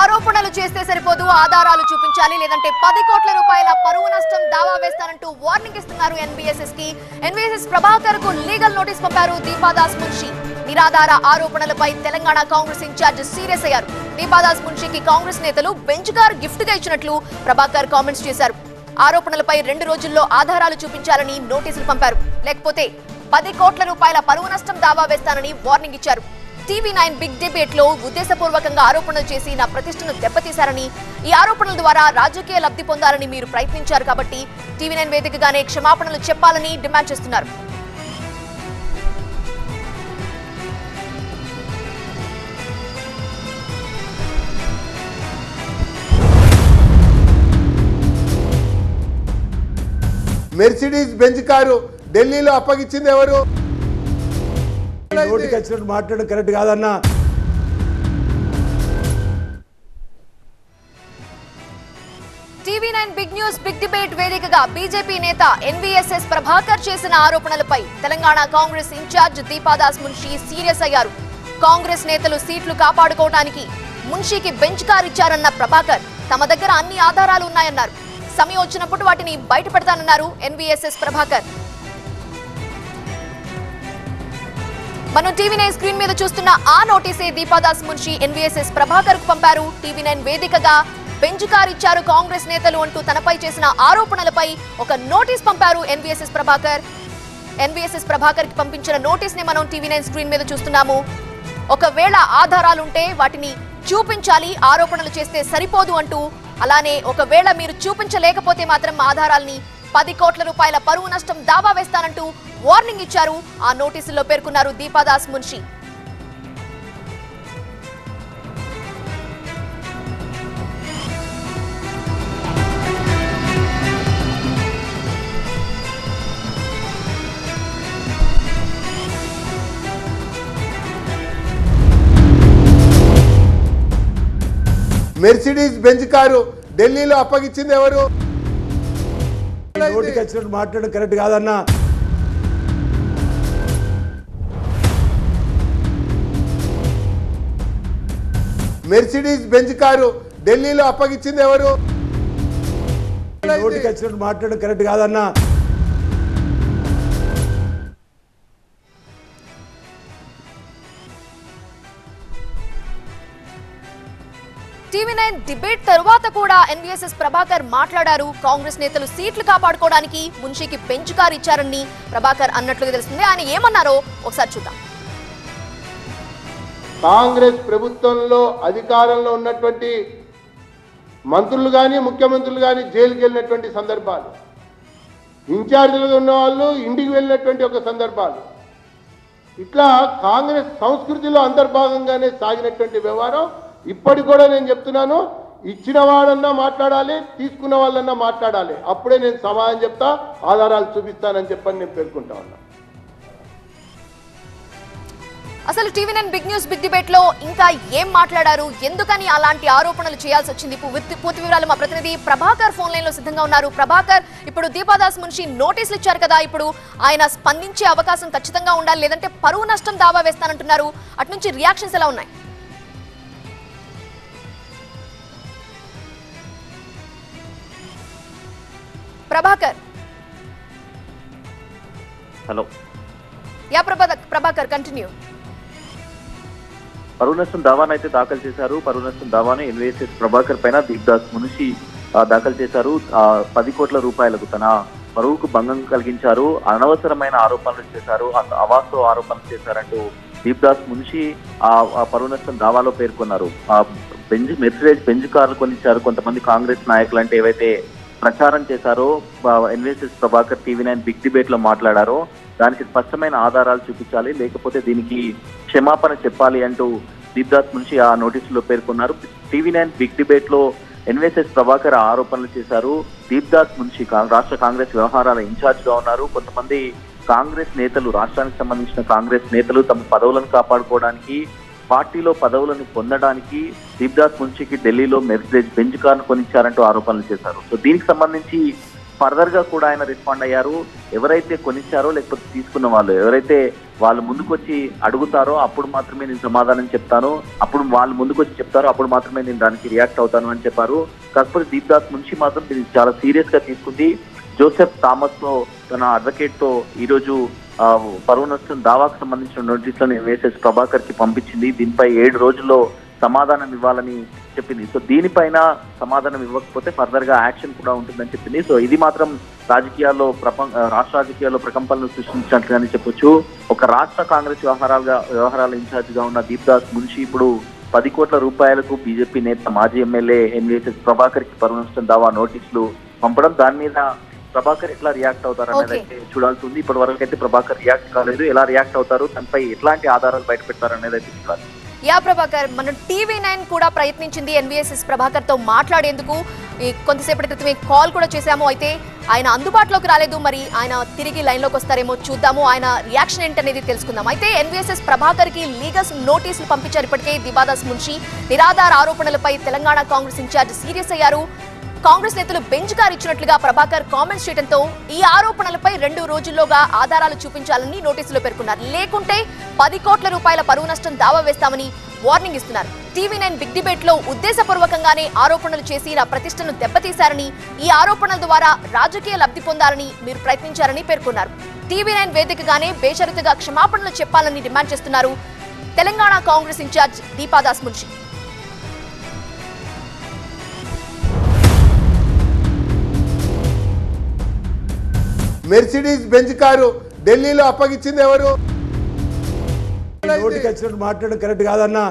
ఆరోపణలు చేస్తే సరిపోదు ఆధారాలు చూపించాలి లేదంటే పది కోట్ల రూపాయల పరువు నష్టం దావా వేస్తానంటూ వార్నింగ్ ఇస్తున్నారు ఎన్బిఎస్ఎస్కి ఎన్బిఎస్ఎస్ ప్రభాకర్కు లీగల్ నోటీస్ పంపారు దీపాదాస్ మున్షి. నిరాధార ఆరోపణలపై తెలంగాణ కాంగ్రెస్ ఇన్ఛార్జ్ సీరియస్ అయ్యారు. దీపాదాస్ మున్షికి కాంగ్రెస్ నేతలు బెంచ్ కార్ గిఫ్ట్గా ఇచ్చినట్లు ప్రభాకర్ కామెంట్స్ చేశారు. ఆరోపణలపై రెండు రోజుల్లో ఆధారాలు చూపించాలని నోటీసులు పంపారు. లేకపోతే పది కోట్ల రూపాయల పరువు నష్టం దావా వేస్తానని వార్నింగ్ ఇచ్చారు. టీవీ నైన్ బిగ్ డిబేట్లో ఉద్దేశపూర్వకంగా ఆరోపణలు చేసి నా ప్రతిష్టను దెబ్బతీశారని ఈ ఆరోపణల ద్వారా రాజకీయ లబ్ధి పొందాలని మీరు ప్రయత్నించారు కాబట్టి టీవీ నైన్ వేదికగానే క్షమాపణలు చెప్పాలని డిమాండ్ చేస్తున్నారు. మెర్సిడీస్ బెంజ్ కారు ఢిల్లీలో అప్పగించింది ఎవరు? నోటికి వచ్చినట్టు మాట్లాడడం కరెక్ట్ కాదన్నా. TV nine big news big debate వేదికగా బీజేపీ నేత ఎన్వీఎస్ఎస్ ప్రభాకర్ చేసిన ఆరోపణలపై Telangana Congress incharge Deepadas Munshi serious అయ్యారు. కాంగ్రెస్ నేతలు సీట్లు కాపాడుకోవడానికి మున్షికి బెంచ్ కార్ ఇచ్చారన్న ప్రభాకర్ తమ దగ్గర అన్ని ఆధారాలు ఉన్నాయన్నారు. సమయం వచ్చినప్పుడు వాటిని బయటపెడతానన్నారు ఎన్వీఎస్ఎస్ ప్రభాకర్. మనం టీవీ నైన్ స్క్రీన్ మీద చూస్తున్న ఆ నోటీసే దీపాదాస్ మున్షి ఎన్వీఎస్ఎస్ ప్రభాకర్కు పంపారు. టీవీ నైన్ వేదికగా పెంచుకారిచ్చారు కాంగ్రెస్ నేతలు అంటూ తనపై చేసిన ఆరోపణలపై ఒక నోటీస్ పంపారు ఎన్వీఎస్ఎస్ ప్రభాకర్. ఎన్వీఎస్ఎస్ ప్రభాకర్కి పంపించిన నోటీస్ని మనం టీవీ నైన్ స్క్రీన్ మీద చూస్తున్నాము. ఒకవేళ ఆధారాలుంటే వాటిని చూపించాలి ఆరోపణలు చేస్తే సరిపోదు అంటూ అలానే ఒకవేళ మీరు చూపించలేకపోతే మాత్రం ఆధారాల్ని పది కోట్ల రూపాయల పరువు నష్టం దావా వేస్తానంటూ వార్నింగ్ ఇచ్చారు. ఆ నోటీసుల్లో పేర్కొన్నారు Deepadas Munshi. Mercedes Benz car ఢిల్లీలో అప్పగించింది ఎవరు? మాట్లాడడం కరెక్ట్ కాదన్నా. మెర్సిడీస్ బెంజ్ కారు ఢిల్లీలో అప్పగించింది ఎవరు? నోటికి వచ్చినట్టు మాట్లాడడం కరెక్ట్ కాదన్నా. టీవీ నైన్ డిబేట్ తరువాత కూడా ఎన్వీఎస్ఎస్ ప్రభాకర్ మాట్లాడారు. కాంగ్రెస్ నేతలు సీట్లు కాపాడుకోవడానికి మున్షికి బెంచ్ కార్ ఇచ్చారని ప్రభాకర్ అన్నట్లుగా తెలుస్తుంది. ఆయన ఏమన్నారో ఒకసారి చూద్దాం. కాంగ్రెస్ ప్రభుత్వంలో అధికారంలో ఉన్నటువంటి మంత్రులు కానీ ముఖ్యమంత్రులు కానీ జైలుకి వెళ్ళినటువంటి సందర్భాలు. ఇన్ఛార్జీలుగా ఉన్న వాళ్ళు ఇంటికి వెళ్ళినటువంటి ఒక సందర్భాలు. ఇట్లా కాంగ్రెస్ సంస్కృతిలో అంతర్భాగంగానే సాగినటువంటి వ్యవహారం ఇప్పటికి కూడా నేను చెప్తున్నాను. ఇచ్చిన వాడన్నా మాట్లాడాలి తీసుకున్న వాళ్ళన్నా మాట్లాడాలి. అప్పుడే నేను సమాధానం చెప్తా ఆధారాలు చూపిస్తానని చెప్పని నేను పేర్కొంటా ఉన్నా. అసలు TV nine big news big డిబేట్లో ఇంకా ఏం మాట్లాడారు? ఎందుకని అలాంటి ఆరోపణలు చేయాల్సి వచ్చింది? పూర్తి వివరాలు మా ప్రతినిధి ప్రభాకర్ ఫోన్ లైన్లో సిద్ధంగా ఉన్నారు. ప్రభాకర్ ఇప్పుడు దీపాదాస్ మున్షి నోటీసులు ఇచ్చారు కదా ఇప్పుడు ఆయన స్పందించే అవకాశం ఖచ్చితంగా ఉండాలి లేదంటే పరువు నష్టం దావా వేస్తానంటున్నారు. అటు నుంచి రియాక్షన్స్ ఎలా ఉన్నాయి? Prabhakar. Hello. Yeah Prabhakar Prabhakar continue. పరువు నష్టం దావాను అయితే దాఖలు చేశారు. పరువు నష్టం దావాను ఎన్వీఎస్ఎస్ ప్రభాకర్ పైన దీప్దాస్ మునిషి దాఖలు చేశారు. పది కోట్ల రూపాయలకు తన పరువుకు భంగం కలిగించారు. అనవసరమైన ఆరోపణలు చేశారు. అవాస్తవ ఆరోపణలు చేశారంటూ దీప్దాస్ మునిషి ఆ ఆ పరువు నష్టం దావాలో పేర్కొన్నారు. ఆ బెంజ్ మెర్సిడేజ్ బెంజ్ కార్లు కొనిచ్చారు. కొంతమంది కాంగ్రెస్ నాయకులు అంటే ఏవైతే ప్రచారం చేశారో NVSS Prabhakar TV nine big డిబేట్లో మాట్లాడారో దానికి స్పష్టమైన ఆధారాలు చూపించాలి. లేకపోతే దీనికి క్షమాపణ చెప్పాలి అంటూ దీప్దాస్ మున్షి ఆ నోటీసులో పేర్కొన్నారు. టీవీ నైన్ బిగ్ డిబేట్లో ఎన్వైఎస్ఎస్ ప్రభాకర్ ఆరోపణలు చేశారు. దీప్దాస్ మున్షి కా- రాష్ట్ర కాంగ్రెస్ వ్యవహారాల ఇన్ఛార్జ్గా ఉన్నారు. కొంతమంది కాంగ్రెస్ నేతలు రాష్ట్రానికి సంబంధించిన కాంగ్రెస్ నేతలు తమ పదవులను కాపాడుకోవడానికి పార్టీలో పదవులను పొందడానికి దీప్దాస్ మున్షికి ఢిల్లీలో మెర్సిడేజ్ బెంచ్ కార్ను కొనిచ్చారంటూ ఆరోపణలు చేశారు. సో దీనికి సంబంధించి ఫర్దర్గా కూడా ఆయన రెస్పాండ్ అయ్యారు. ఎవరైతే కొనిచ్చారో లేకపోతే తీసుకున్న వాళ్ళు ఎవరైతే వాళ్ళు ముందుకొచ్చి అడుగుతారో అప్పుడు మాత్రమే నేను సమాధానం చెప్తాను. అప్పుడు వాళ్ళు ముందుకొచ్చి చెప్తారో అప్పుడు మాత్రమే నేను దానికి రియాక్ట్ అవుతాను అని చెప్పారు. కాకపోతే దీప్ దాస్ నుంచి మాత్రం దీన్ని చాలా సీరియస్గా తీసుకుంది. జోసెఫ్ థామస్తో తన అడ్వకేట్తో ఈ రోజు పరువు నష్టం దావాకు సంబంధించిన నోటీసులను వేసేసి ప్రభాకర్కి పంపించింది. దీనిపై ఏడు రోజుల్లో సమాధానం ఇవ్వాలని చెప్పింది. సో దీనిపైన సమాధానం ఇవ్వకపోతే ఫర్దర్గా యాక్షన్ కూడా ఉంటుందని చెప్పింది. సో ఇది మాత్రం రాజకీయాల్లో ప్రపం రాష్ట్ర రాజకీయాల్లో ప్రకంపనలు సృష్టించినట్లుగానే చెప్పొచ్చు. ఒక రాష్ట్ర కాంగ్రెస్ వ్యవహారాలుగా వ్యవహారాల ఇన్ఛార్జిగా ఉన్న దీప్ దాస్ మున్షి ఇప్పుడు పది కోట్ల రూపాయలకు బీజేపీ నేత మాజీ ఎమ్మెల్యే ఎన్వీఎస్ఎస్ ప్రభాకర్కి పరువు దావా నోటీసులు పంపడం. దాని మీద ప్రభాకర్ ఎట్లా రియాక్ట్ అవుతారు అనేది చూడాల్సి ఉంది. ఇప్పటి వరకు అయితే ప్రభాకర్ రియాక్ట్ కాలేదు. ఎలా రియాక్ట్ అవుతారు? దానిపై ఎట్లాంటి ఆధారాలు బయట పెడతారు అనేది అయితే చూడాలి. యా ప్రభాకర్ మన టీవీ నైన్ కూడా ప్రయత్నించింది ఎన్విఎస్ఎస్ ప్రభాకర్తో మాట్లాడేందుకు కొంతసేపటి క్రితమే కాల్ కూడా చేశాము. అయితే ఆయన అందుబాటులోకి రాలేదు. మరి ఆయన తిరిగి లైన్లోకి వస్తారేమో చూద్దాము. ఆయన రియాక్షన్ ఏంటనేది తెలుసుకుందాం. అయితే ఎన్విఎస్ఎస్ ప్రభాకర్కి లీగల్ నోటీసులు పంపించారు. ఇప్పటికే దిబాదాస్ మున్షి నిరాధార ఆరోపణలపై తెలంగాణ కాంగ్రెస్ ఇన్ఛార్జ్ సీరియస్ అయ్యారు. కాంగ్రెస్ నేతలు బెంచ్ ప్రభాకర్ కామెంట్స్ చేయడంతో ఈ ఆరోపణలపై రెండు రోజుల్లోగా ఆధారాలు చూపించాలని నోటీసులో పేర్కొన్నారు. లేకుంటే పది కోట్ల రూపాయల పరువు నష్టం దావా వేస్తామని వార్నింగ్ ఇస్తున్నారు. టీవీ నైన్ బిగ్ డిబేట్లో ఉద్దేశపూర్వకంగానే ఆరోపణలు చేసి నా ప్రతిష్టను దెబ్బతీశారని ఈ ఆరోపణల ద్వారా రాజకీయ లబ్ధి పొందాలని మీరు ప్రయత్నించారని పేర్కొన్నారు. టీవీ నైన్ వేదికగానే బేషరతుగా క్షమాపణలు చెప్పాలని డిమాండ్ చేస్తున్నారు Telangana Congress incharge Deepadas Munshi. Mercedes Benz car ఢిల్లీలో అప్పగించింది ఎవరు? నోటికి వచ్చినట్టు మాట్లాడడం కరెక్ట్ కాదన్నా.